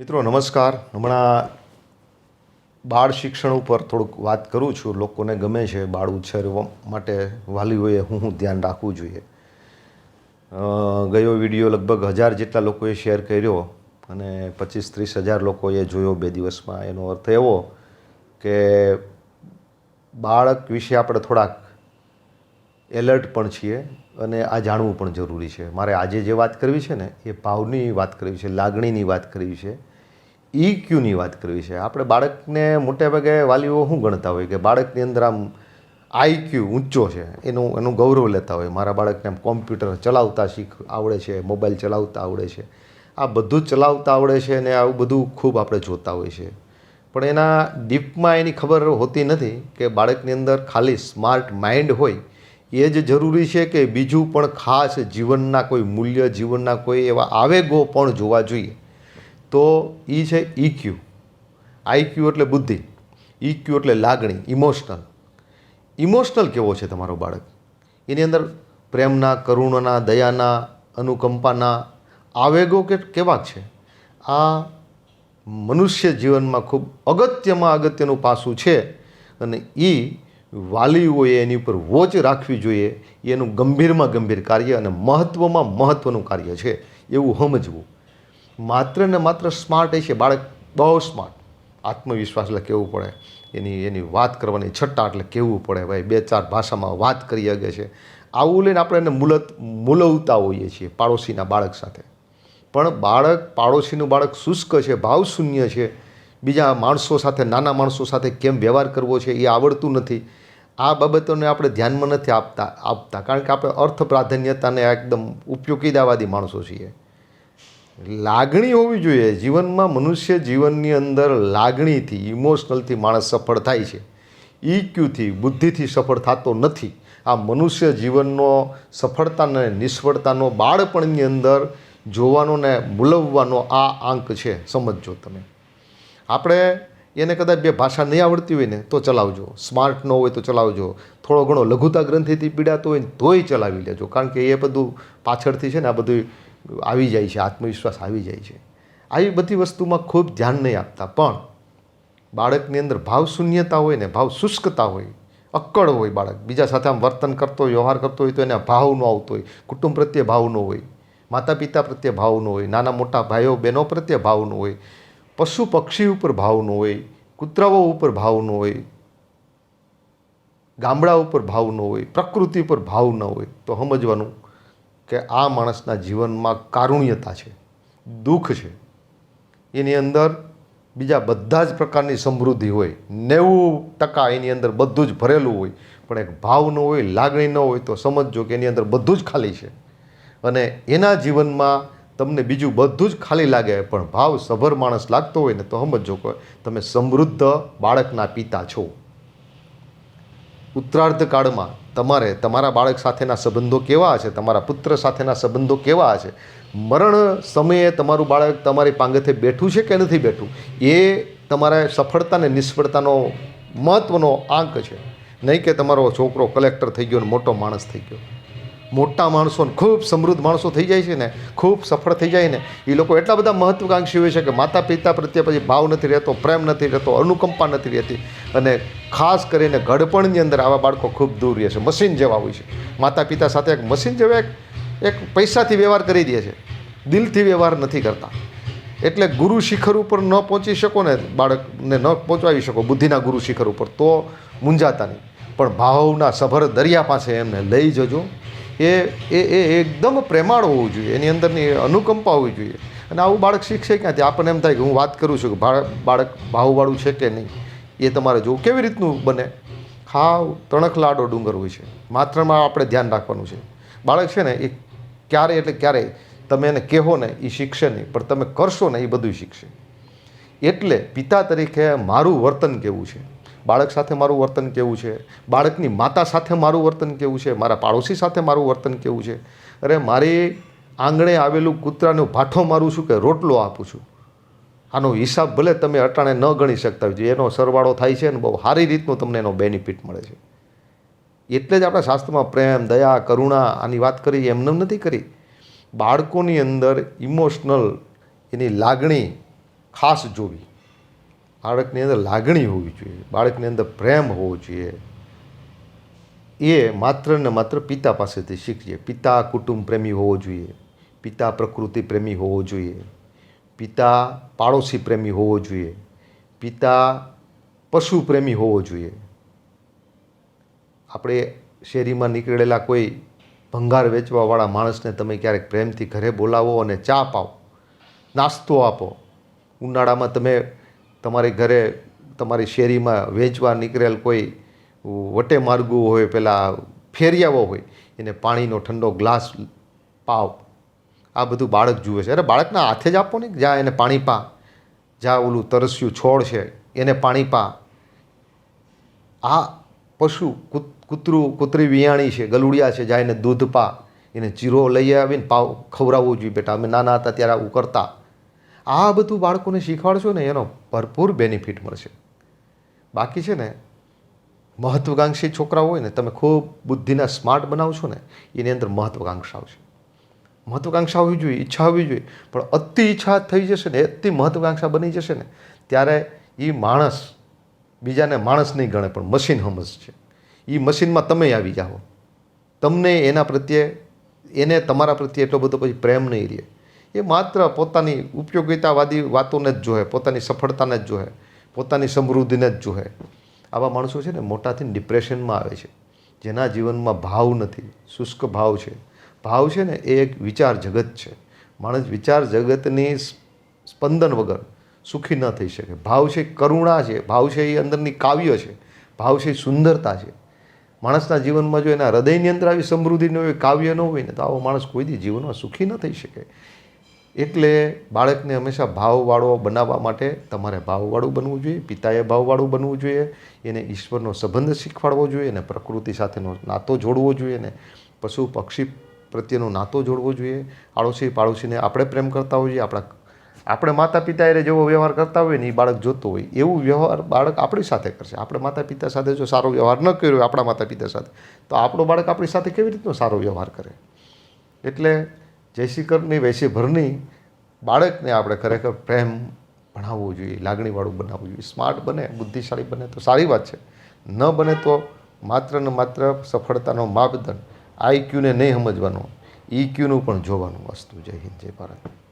મિત્રો, નમસ્કાર. હમણાં બાળ શિક્ષણ ઉપર થોડુંક વાત કરું છું. લોકોને ગમે છે બાળ ઉછેર માટે વાલીઓએ હું હું ધ્યાન રાખવું જોઈએ. ગયો વીડિયો લગભગ હજાર જેટલા લોકોએ શેર કર્યો અને પચીસ ત્રીસ હજાર લોકોએ જોયો બે દિવસમાં. એનો અર્થ એવો કે બાળક વિશે આપણે થોડાક એલર્ટ પણ છીએ અને આ જાણવું પણ જરૂરી છે. મારે આજે જે વાત કરવી છે ને, એ ભાવની વાત કરવી છે, લાગણીની વાત કરવી છે. ઇક્યુની વાત કરવી છે? આપણે બાળકને મોટે ભાગે વાલીઓ શું ગણતા હોય? કે બાળકની અંદર આમ આઈક્યુ ઊંચો છે, એનું એનું ગૌરવ લેતા હોય. મારા બાળકને આમ કોમ્પ્યુટર ચલાવતા શીખ, આવડે છે, મોબાઈલ ચલાવતા આવડે છે. આ બધું ચલાવતા આવડે છે અને આવું બધું ખૂબ આપણે જોતા હોય છે. પણ એના ડીપમાં એની ખબર હોતી નથી કે બાળકની અંદર ખાલી સ્માર્ટ માઇન્ડ હોય, એ જ જરૂરી છે કે બીજું પણ ખાસ જીવનના કોઈ મૂલ્ય, જીવનના કોઈ એવા આવેગો પણ જોવા જોઈએ. તો એ છે ઇક્યુ આઈક્યુ એટલે બુદ્ધિ. ઇક્યુ એટલે લાગણી ઇમોશનલ ઇમોશનલ કેવો છે તમારો બાળક? એની અંદર પ્રેમના, કરુણાના, દયાના, અનુકંપાના આવેગો કે કેવા છે? આ મનુષ્ય જીવનમાં ખૂબ અગત્યમાં અગત્યનું પાસું છે અને એ વાલીઓએ એની ઉપર વોચ રાખવી જોઈએ. એનું ગંભીરમાં ગંભીર કાર્ય અને મહત્ત્વમાં મહત્ત્વનું કાર્ય છે. એવું સમજવું. માત્ર ને માત્ર સ્માર્ટ એ છે. બાળક બહુ સ્માર્ટ આત્મવિશ્વાસ એટલે કેવું પડે? એની એની વાત કરવાની છટ્ટા એટલે કેવું પડે ભાઈ? બે ચાર ભાષામાં વાત કરી શકે છે. આવું લઈને આપણે એને મુલત, મૂલવતા હોઈએ છીએ પાડોશીના બાળક સાથે. પણ બાળક, પાડોશીનું બાળક શુષ્ક છે ભાવશૂન્ય છે. બીજા માણસો સાથે, નાના માણસો સાથે કેમ વ્યવહાર કરવો છે એ આવડતું નથી. આ બાબતોને આપણે ધ્યાનમાં નથી આપતા આપતા. કારણ કે આપણે અર્થ પ્રાધાન્યતાને એકદમ ઉપયોગીતાવાદી માણસો છીએ. લાગણી હોવી જોઈએ. જીવનમાં મનુષ્ય જીવનની અંદર લાગણીથી ઇમોશનલથી માણસ સફળ થાય છે. ઇક્યુથી બુદ્ધિથી સફળ થતો નથી. આ મનુષ્ય જીવનનો સફળતાને, નિષ્ફળતાનો બાળપણની અંદર જોવાનો ને મૂલવવાનો આ આંક છે. સમજજો તમે. આપણે એને કદાચ બે ભાષા નહીં આવડતી હોય ને, તો ચલાવજો. સ્માર્ટ ન હોય તો ચલાવજો. થોડો ઘણો લઘુતા ગ્રંથિથી પીડાતો હોય ને, તોય ચલાવી લેજો. કારણ કે એ બધું પાછળથી છે ને, આ બધું આવી જાય છે, આત્મવિશ્વાસ આવી જાય છે. આવી બધી વસ્તુમાં ખૂબ ધ્યાન નહીં આપતા, પણ બાળકની અંદર ભાવ શૂન્યતા હોય ને, ભાવ શુષ્કતા હોય, અક્કડ હોય બાળક. બીજા સાથે આમ વર્તન કરતો હોય, વ્યવહાર કરતો હોય તો એને ભાવ ન આવતો હોય, કુટુંબ પ્રત્યે ભાવ ન હોય માતા પિતા પ્રત્યે ભાવ ન હોય, નાના મોટા ભાઈઓ બહેનો પ્રત્યે ભાવ ન હોય, પશુ પક્ષી ઉપર ભાવ ન હોય, કૂતરાઓ ઉપર ભાવ ન હોય, ગામડા ઉપર ભાવ ન હોય, પ્રકૃતિ ઉપર ભાવ ન હોય, તો સમજવાનું કે આ માણસના જીવનમાં કારુણ્યતા છે, દુઃખ છે. એની અંદર બીજા બધા જ પ્રકારની સમૃદ્ધિ હોય, નેવું ટકા એની અંદર બધું જ ભરેલું હોય, પણ એક ભાવ ન હોય, લાગણી ન હોય, તો સમજજો કે એની અંદર બધું જ ખાલી છે. અને એના જીવનમાં તમને બીજું બધું જ ખાલી લાગે, પણ ભાવ સભર માણસ લાગતો હોય ને તો સમજો કે તમે સમૃદ્ધ બાળકના પિતા છો. ઉત્તરાર્ધ કાળમાં તમારે, તમારા બાળક સાથેના સંબંધો કેવા છે? તમારા પુત્ર સાથેના સંબંધો કેવા છે? મરણ સમયે તમારું બાળક તમારી પાંગથે બેઠું છે કે નથી બેઠું? એ તમારા સફળતા અને નિષ્ફળતાનો મહત્ત્વનો આંક છે. નહીં કે તમારો છોકરો કલેક્ટર થઈ ગયો અને મોટો માણસ થઈ ગયો. મોટા માણસો ખૂબ સમૃદ્ધ માણસો થઈ જાય છે ને, ખૂબ સફળ થઈ જાય ને એ લોકો એટલા બધા મહત્વકાંક્ષી હોય છે કે માતા પિતા પ્રત્યે પછી ભાવ નથી રહેતો, પ્રેમ નથી રહેતો, અનુકંપા નથી રહેતી. અને ખાસ કરીને ઘડપણની અંદર આવા બાળકો ખૂબ દૂર રહે છે, મશીન જેવા હોય છે. માતા પિતા સાથે એક મશીન જેવા એક એક પૈસાથી વ્યવહાર કરી દે છે. દિલથી વ્યવહાર નથી કરતા. એટલે ગુરુ શિખર ઉપર ન પહોંચી શકો ને, બાળકને ન પહોંચાવી શકો, બુદ્ધિના ગુરુ શિખર ઉપર તો મૂંઝાતા નહીં. પણ ભાવના સભર દરિયા પાસે એમને લઈ જજો. એ એ એ એકદમ પ્રેમાળ હોવું જોઈએ. એની અંદરની અનુકંપા હોવી જોઈએ. અને આવું બાળક શીખશે ક્યાંથી? આપણને એમ થાય કે હું વાત કરું છું કે બાળક ભાવવાળું છે કે નહીં? એ તમારે જોવું. કેવી રીતનું બને? હાવ તણખ લાડો ડુંગર હોય છે. માત્રમાં આપણે ધ્યાન રાખવાનું છે. બાળક છે ને, એ ક્યારે એટલે ક્યારે તમે એને કહો ને એ શીખશે નહીં. પણ તમે કરશો ને એ બધું શીખશે. એટલે પિતા તરીકે મારું વર્તન કેવું છે? બાળક સાથે મારું વર્તન કેવું છે? બાળકની માતા સાથે મારું વર્તન કેવું છે? મારા પાડોશી સાથે મારું વર્તન કેવું છે? અરે, મારી આંગણે આવેલું કૂતરાનો ભાઠો મારું છું કે, રોટલો આપું છું. આનો હિસાબ ભલે તમે અટાણે ન ગણી શકતા હોય એનો સરવાળો થાય છે ને, બહુ સારી રીતનું તમને એનો બેનિફિટ મળે છે. એટલે જ આપણા શાસ્ત્રમાં પ્રેમ, દયા, કરુણા આની વાત કરી એમને નથી કરી. બાળકોની અંદર ઇમોશનલ એની લાગણી ખાસ જોવી. બાળકની અંદર લાગણી હોવી જોઈએ, બાળકની અંદર પ્રેમ હોવો જોઈએ. એ માત્ર ને માત્ર પિતા પાસેથી શીખીએ. પિતા કુટુંબ પ્રેમી હોવો જોઈએ, પિતા પ્રકૃતિ પ્રેમી હોવો જોઈએ, પિતા પાડોશી પ્રેમી હોવો જોઈએ, પિતા પશુ પ્રેમી હોવો જોઈએ. આપણે શેરીમાં નીકળેલા કોઈ ભંગાર વેચવાવાળા માણસને તમે ક્યારેક પ્રેમથી ઘરે બોલાવો અને ચા પાઓ, નાસ્તો આપો. ઉનાળામાં તમે તમારી ઘરે તમારી શેરીમાં વેચવા નીકળેલ કોઈ વટે માર્ગુ હોય, પેલા ફેરિયાઓ હોય, એને પાણીનો ઠંડો ગ્લાસ પાવ. આ બધું બાળક જુએ છે. અરે બાળકના હાથે જ આપો ને. જ્યાં એને પાણી પા. જ્યાં ઓલું તરસ્યું છોડ છે, એને પાણી પા. આ પશુ કૂતરું, કૂતરી વિયાણી છે, ગલુડિયા છે જ્યાં એને દૂધ પા. એને ચીરો લઈ આવીને પાવ ખવડાવવું જોઈએ બેટા. અમે નાના હતા ત્યારે આવું કરતા. આ બધું બાળકોને શીખવાડશો ને એનો ભરપૂર બેનિફિટ મળશે. બાકી છે ને, મહત્વકાંક્ષી છોકરાઓ હોય ને, તમે ખૂબ બુદ્ધિના સ્માર્ટ બનાવશો ને, એની અંદર મહત્વકાંક્ષા આવશે. મહત્વકાંક્ષા હોવી જોઈએ, ઈચ્છા હોવી જોઈએ, પણ અતિ ઈચ્છા થઈ જશે ને, અતિ મહત્વકાંક્ષા બની જશે ને, ત્યારે એ માણસ, બીજાને માણસ નહીં ગણે, પણ મશીન સમજશે. એ મશીનમાં તમે આવી જાઓ. તમને એના પ્રત્યે, એને તમારા પ્રત્યે એટલો બધો પછી પ્રેમ નહીં રહે. એ માત્ર પોતાની ઉપયોગિતાવાદી વાતોને જ જોહે, પોતાની સફળતાને જ જોહે, પોતાની સમૃદ્ધિને જ જોહે. આવા માણસો છે ને મોટાથી ડિપ્રેશનમાં આવે છે. જેના જીવનમાં ભાવ નથી, શુષ્ક ભાવ છે. ભાવ છે ને એ એક વિચાર જગત છે. માણસ વિચાર જગતની સ્પંદન વગર સુખી ન થઈ શકે. ભાવ છે કરુણા છે, ભાવ છે એ અંદરની કાવ્ય છે. ભાવ છે સુંદરતા છે. માણસના જીવનમાં જો એના હૃદયની અંદર આવી સમૃદ્ધિ ન હોય કાવ્ય ન હોય ને તો આવો માણસ કોઈ દી જીવનમાં સુખી ન થઈ શકે. એટલે બાળકને હંમેશા ભાવવાળો બનાવવા માટે તમારે ભાવવાળું બનવું જોઈએ, પિતાએ ભાવવાળું બનવું જોઈએ, એને ઈશ્વરનો સંબંધ શીખવાડવો જોઈએ અને પ્રકૃતિ સાથેનો નાતો જોડવો જોઈએ ને પશુ પક્ષી પ્રત્યેનો નાતો જોડવો જોઈએ. આડોશી પાડોશીને આપણે પ્રેમ કરતા હોઈએ, આપણા આપણે માતા પિતા એ જેવો વ્યવહાર કરતા હોય ને એ બાળક જોતો હોય, એવું વ્યવહાર બાળક આપણી સાથે કરશે. આપણે માતા પિતા સાથે જો સારો વ્યવહાર ન કર્યો આપણા માતા પિતા સાથે, તો આપણો બાળક આપણી સાથે કેવી રીતનો સારો વ્યવહાર કરે? એટલે જયસી કરની વૈસી ભરની બાળકને આપણે ખરેખર પ્રેમ ભણાવવો જોઈએ, લાગણીવાળું બનાવવું જોઈએ. સ્માર્ટ બને, બુદ્ધિશાળી બને તો સારી વાત છે. ન બને તો માત્ર ને માત્ર સફળતાનો માપદંડ આઈક્યુને નહીં સમજવાનો ઈક્યુનું પણ જોવાનું વસ્તુ. જય હિન્દ, જય ભારત.